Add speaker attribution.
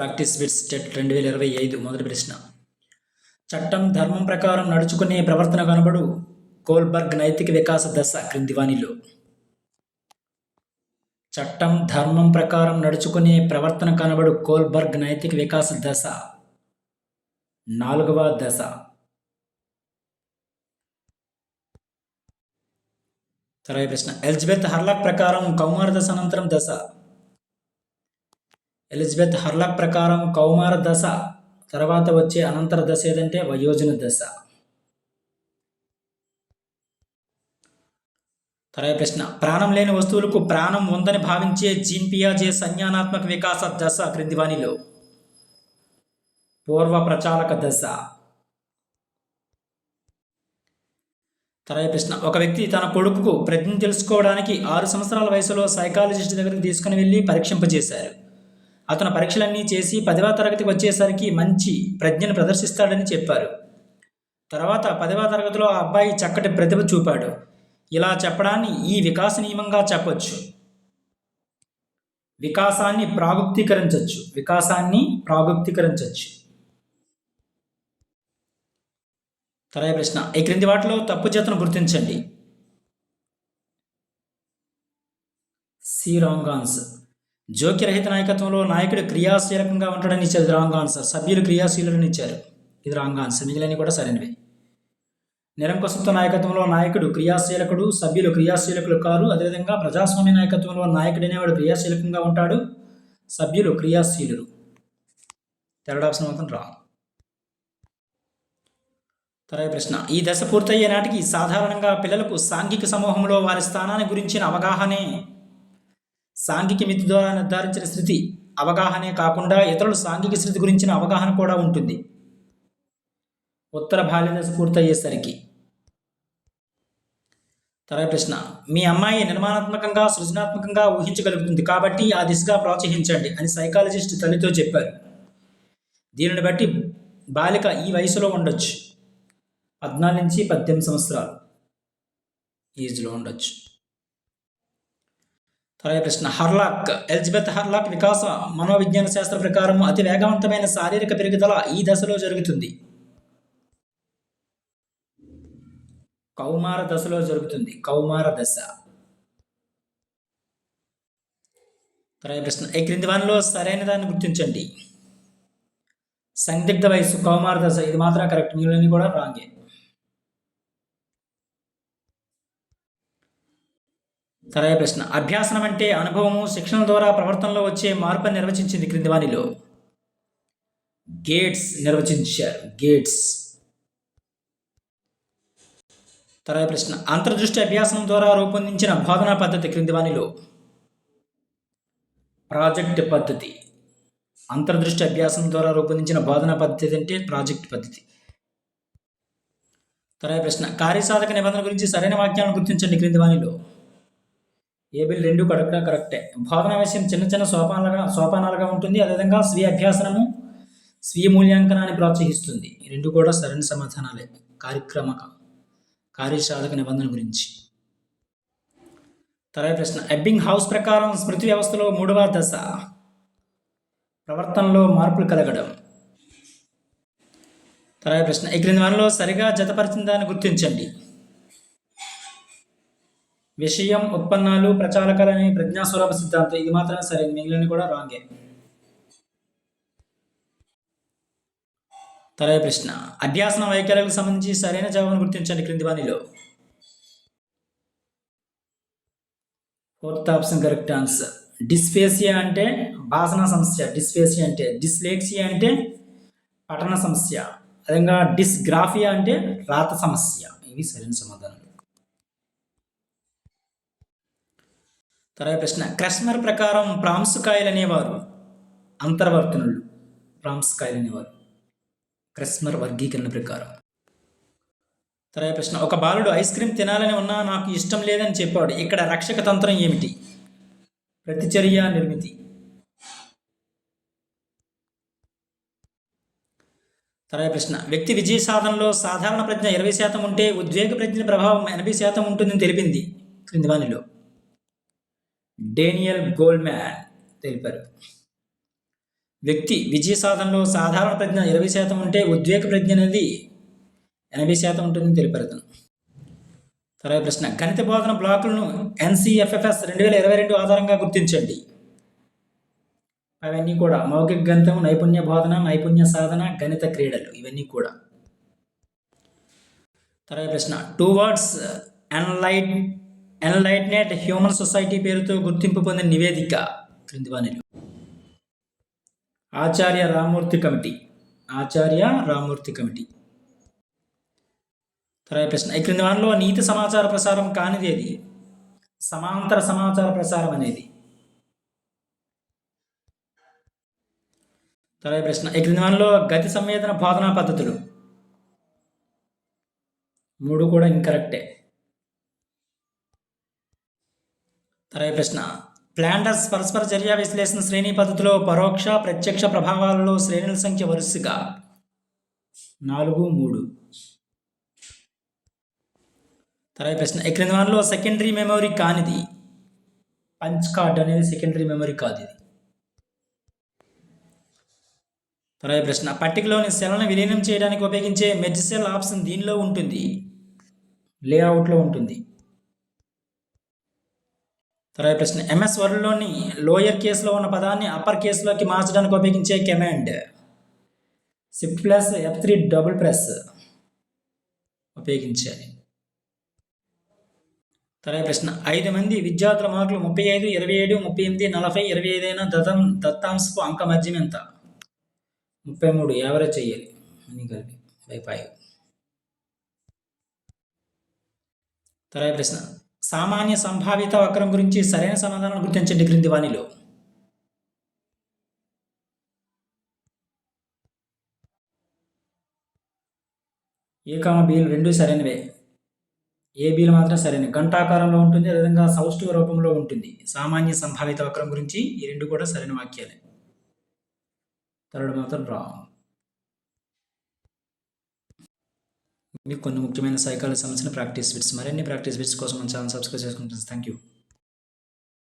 Speaker 1: Practice bits TET రెండు వేల ఇరవై ఐదు మొదటి ప్రశ్న. చట్టం ధర్మం ప్రకారం నడుచుకునే ప్రవర్తన కనబడు. కోల్బర్గ్ నైతిక వికాస దశ క్రింది వాణిలో. చట్టం ధర్మం ప్రకారం నడుచుకునే ప్రవర్తన కనబడు. కోల్బర్గ్ నైతిక వికాస దశ. నాలుగవ దశ. తర్వాత ప్రశ్న. ఎలిజబెత్ హర్లాక్ ప్రకారం కౌమార దశ అనంతరం దశ. ఎలిజబెత్ హర్లక్ ప్రకారం కౌమార దశ తర్వాత వచ్చే అనంతర దశ ఏదంటే వయోజన దశ. తర్వాత ప్రశ్న ప్రాణం లేని వస్తువులకు ప్రాణం ఉందని భావించే జీన్ సంజ్ఞానాత్మక వికాస దశ క్రింది వాణిలో. పూర్వ ప్రచారక దశ. తర్వాత ప్రశ్న ఒక వ్యక్తి తన కొడుకుకు ప్రజ్ఞ తెలుసుకోవడానికి ఆరు సంవత్సరాల వయసులో సైకాలజిస్ట్ దగ్గరికి తీసుకుని వెళ్ళి పరీక్షింపజేశారు. అతను పరీక్షలన్నీ చేసి పదవ తరగతికి వచ్చేసరికి మంచి ప్రజ్ఞను ప్రదర్శిస్తాడని చెప్పారు. తర్వాత పదవ తరగతిలో ఆ అబ్బాయి చక్కటి ప్రతిభ చూపాడు. ఇలా చెప్పడాన్ని ఈ వికాస నియమంగా చెప్పొచ్చు. వికాసాన్ని ప్రాగుప్తీకరించవచ్చు వికాసాన్ని ప్రాగుప్తీకరించవచ్చు తర్వాత ప్రశ్న. ఈ క్రింది వాటిలో తప్పు చేతను గుర్తించండి. C wrong answer. జోక్యరహిత నాయకత్వంలో నాయకుడు క్రియాశీలకంగా ఉంటాడని ఇచ్చారు ఇది రాంగ్ ఆన్సర్. సభ్యులు క్రియాశీలుని ఇచ్చారు. ఇది రాంగ్ ఆన్సర్. మిగిలినవి కూడా సరైనవి. నిరంకుశత్వ నాయకత్వంలో నాయకుడు క్రియాశీలకుడు సభ్యులు క్రియాశీలకులు కారు. అదేవిధంగా ప్రజాస్వామ్య నాయకత్వంలో నాయకుడు అనేవాడు క్రియాశీలకంగా ఉంటాడు. సభ్యులు క్రియాశీలురు థర్డ్ ఆప్షన్ మాత్రం రాంగ్. తర్వాత ప్రశ్న. ఈ దశ పూర్తయ్యే నాటికి సాధారణంగా పిల్లలకు సాంఘిక సమూహంలో వారి స్థానాన్ని గురించిన అవగాహనే సాంఘిక మితి ద్వారా నిర్ధారించిన స్థితి అవగాహనే కాకుండా ఇతరుల సాంఘిక స్థితి గురించిన అవగాహన కూడా ఉంటుంది. ఉత్తర బాల్య దశ పూర్తయ్యేసరికి. తర్వాత ప్రశ్న. మీ అమ్మాయి నిర్మాణాత్మకంగా సృజనాత్మకంగా ఊహించగలుగుతుంది కాబట్టి ఆ దిశగా ప్రోత్సహించండి అని సైకాలజిస్ట్ తల్లితో చెప్పారు. దీనిని బట్టి బాలిక ఈ వయసులో ఉండొచ్చు. పద్నాలుగు నుంచి పద్దెనిమిది సంవత్సరాలు. ఏజ్లో ఉండొచ్చు. తర్వాత ప్రశ్న హర్లాక్ ఎలిజబెత్ హర్లాక్ వికాస మనోవిజ్ఞాన శాస్త్ర ప్రకారం అతి వేగవంతమైన శారీరక పెరుగుదల ఈ దశలో జరుగుతుంది. కౌమార దశలో జరుగుతుంది. కౌమార దశ. తర్వాత ప్రశ్న ఈ క్రింది వానిలో సరైన దాన్ని గుర్తించండి. సందిగ్ధ వయసు కౌమార దశ ఇది మాత్రం కరెక్ట్ మిగిలిన కూడా రాంగే. సరైన ప్రశ్న. అభ్యాసనం అంటే అనుభవము శిక్షణ ద్వారా ప్రవర్తనలో వచ్చే మార్పుని నిర్వచించింది క్రింది వానిలో గేట్స్ నిర్వచించారు. గేట్స్. తర్వాత ప్రశ్న. అంతర్దృష్టి అభ్యాసం ద్వారా రూపొందించిన బోధనా పద్ధతి క్రింది వానిలో ప్రాజెక్ట్ పద్ధతి. అంతర్దృష్టి అభ్యాసం ద్వారా రూపొందించిన బోధనా పద్ధతి అంటే ప్రాజెక్ట్ పద్ధతి. తర్వాత ప్రశ్న. కార్యసాధక నిబంధన గురించి సరైన వాక్యాలను గుర్తించండి క్రింది వానిలో ఏ బిల్ రెండు కరెక్టా? కరెక్టే. బోధన విషయం చిన్న చిన్న సోపానాలుగా సోపానాలుగా ఉంటుంది. అదేవిధంగా స్వీయ అభ్యాసనము స్వీయ మూల్యాంకనాన్ని ప్రోత్సహిస్తుంది. రెండు కూడా సరైన సమాధానాలే. కార్యక్రమక కార్యసాధక నిబంధన గురించి. తర్వాత ప్రశ్న. ఎబ్బింగ్ హౌస్ ప్రకారం స్మృతి వ్యవస్థలో మూడవ దశ. ప్రవర్తనలో మార్పులు కలగడం. తర్వాత ప్రశ్న. ఈ క్రింది వారిలో సరిగా జతపరిచిన దాన్ని గుర్తించండి. విషయం ఉత్పన్నాలు ప్రచాలకాలని ప్రజ్ఞాస్వరూప సిద్ధాంతం. ఇది మాత్రమే సరే మిగిలిన కూడా రాంగే. తర్వాత ప్రశ్న. అధ్యాసన వైఖరులకు సంబంధించి సరైన జవాబును గుర్తించండి క్రింది వానిలో fourth option correct answer. Dysphasia అంటే భాషణ సమస్య. డిస్ఫేసియా అంటే డిస్లేక్సియా అంటే పఠన సమస్య. అదేవిధంగా డిస్గ్రాఫియా అంటే రాత సమస్య. ఇవి సరైన సమాధానం. తర్వాత ప్రశ్న క్రస్మర్ ప్రకారం ప్రాంసుకాయలు అనేవారు అంతర్వర్తనులు ప్రాంసుకాయలు అనేవారు క్రస్మర్ వర్గీకరణ ప్రకారం. తర్వాత ప్రశ్న ఒక బాలుడు ఐస్ క్రీమ్ తినాలని ఉన్నా నాకు ఇష్టం లేదని చెప్పాడు. ఇక్కడ రక్షక తంత్రం ఏమిటి? ప్రతిచర్య నిర్మితి. తర్వాత ప్రశ్న వ్యక్తి విజయ సాధనలో సాధారణ ప్రజ్ఞ ఇరవై శాతం ఉంటే ఉద్వేగ ప్రజ్ఞ ప్రభావం ఎనభై శాతం ఉంటుందని తెలిపింది క్రింది వానిలో డేనియల్ గోల్డ్మ్యాన్ తెలిపారు. వ్యక్తి విజయ సాధనలో సాధారణ ప్రజ్ఞ ఇరవై శాతం ఉంటే ఉద్వేగ ప్రజ్ఞ అనేది ఎనభై శాతం ఉంటుందని తెలిపారు అతను. తర్వాత ప్రశ్న గణిత బోధన బ్లాకులను ఎన్సిఎఫ్ఎఫ్ఎస్ రెండు వేల ఇరవై రెండు ఆధారంగా గుర్తించండి. అవన్నీ కూడా మౌఖిక గణితం నైపుణ్య బోధన నైపుణ్య సాధన గణిత క్రీడలు ఇవన్నీ కూడా. తర్వాత ప్రశ్న two words enlight enlightened human society పేరుతో గుర్తింపు పొందిన నివేదిక క్రింది వాణిలు ఆచార్య రామూర్తి కమిటీ. ఆచార్య రామూర్తి కమిటీ. తర్వాత ప్రశ్న. ఈ క్రింది వారిలో నీతి సమాచార ప్రసారం కానిది ఏది? సమాంతర సమాచార ప్రసారం అనేది. తర్వాత ప్రశ్న. ఈ క్రింది వారిలో గతి సంవేదన బోధనా పద్ధతులు. మూడు కూడా ఇంకరెక్టే తర్వాత ప్రశ్న. ప్లాంటర్స్ పరస్పర చర్య విశ్లేషణ శ్రేణి పద్ధతిలో పరోక్ష ప్రత్యక్ష ప్రభావాలలో శ్రేణుల సంఖ్య వరుసగా. నాలుగు మూడు. తర్వాత ప్రశ్న. ఈ క్రింది వారిలో సెకండరీ మెమొరీ కానిది? పంచ్ కార్డ్ అనేది సెకండరీ మెమరీ కాదు ఇది. తర్వాత ప్రశ్న. పట్టికలోని సెల్ను విలీనం చేయడానికి ఉపయోగించే మెర్జ్ సెల్ ఆప్షన్ దీనిలో ఉంటుంది. లేఅవుట్లో ఉంటుంది. తర్వాత ప్రశ్న ఎంఎస్ వర్డ్లోని లోయర్ కేసులో ఉన్న పదాన్ని అప్పర్ కేసులోకి మార్చడానికి ఉపయోగించే command shift plus F three double press ఉపయోగించాలి. తర్వాత ప్రశ్న ఐదు మంది విద్యార్థుల మార్కులు ముప్పై ఐదు ఇరవై ఏడు ముప్పై ఎనిమిది నలభై ఇరవై ఐదు అయిన దత్తం దత్తాంశపు అంక మధ్యం ఎంత? ముప్పై మూడు యావరేజ్ చేయాలి అన్నీ కలిపి బై ఫైవ్ తర్వాత ప్రశ్న సామాన్య సంభావిత వక్రం గురించి సరైన సమాధానం గుర్తించండి క్రింది వాణిలో ఏ కామ బీలు రెండు సరైనవే. ఏ బీలు మాత్రం సరైన గంటాకారంలో ఉంటుంది అదేవిధంగా సౌష్ఠవ రూపంలో ఉంటుంది. సామాన్య సంభావిత వక్రం గురించి ఈ రెండు కూడా సరైన వాక్యాలే. థర్డ్ మాత్రం రాంగ్ మీకు కొన్ని ముఖ్యమైన సైకాలజీ సంబంధించిన ప్రాక్టీస్ బిట్స్ మరిన్ని ప్రాక్టీస్ బిట్స్ కోసం మన ఛానల్ సబ్స్క్రైబ్ చేసుకుంటాను థ్యాంక్ యూ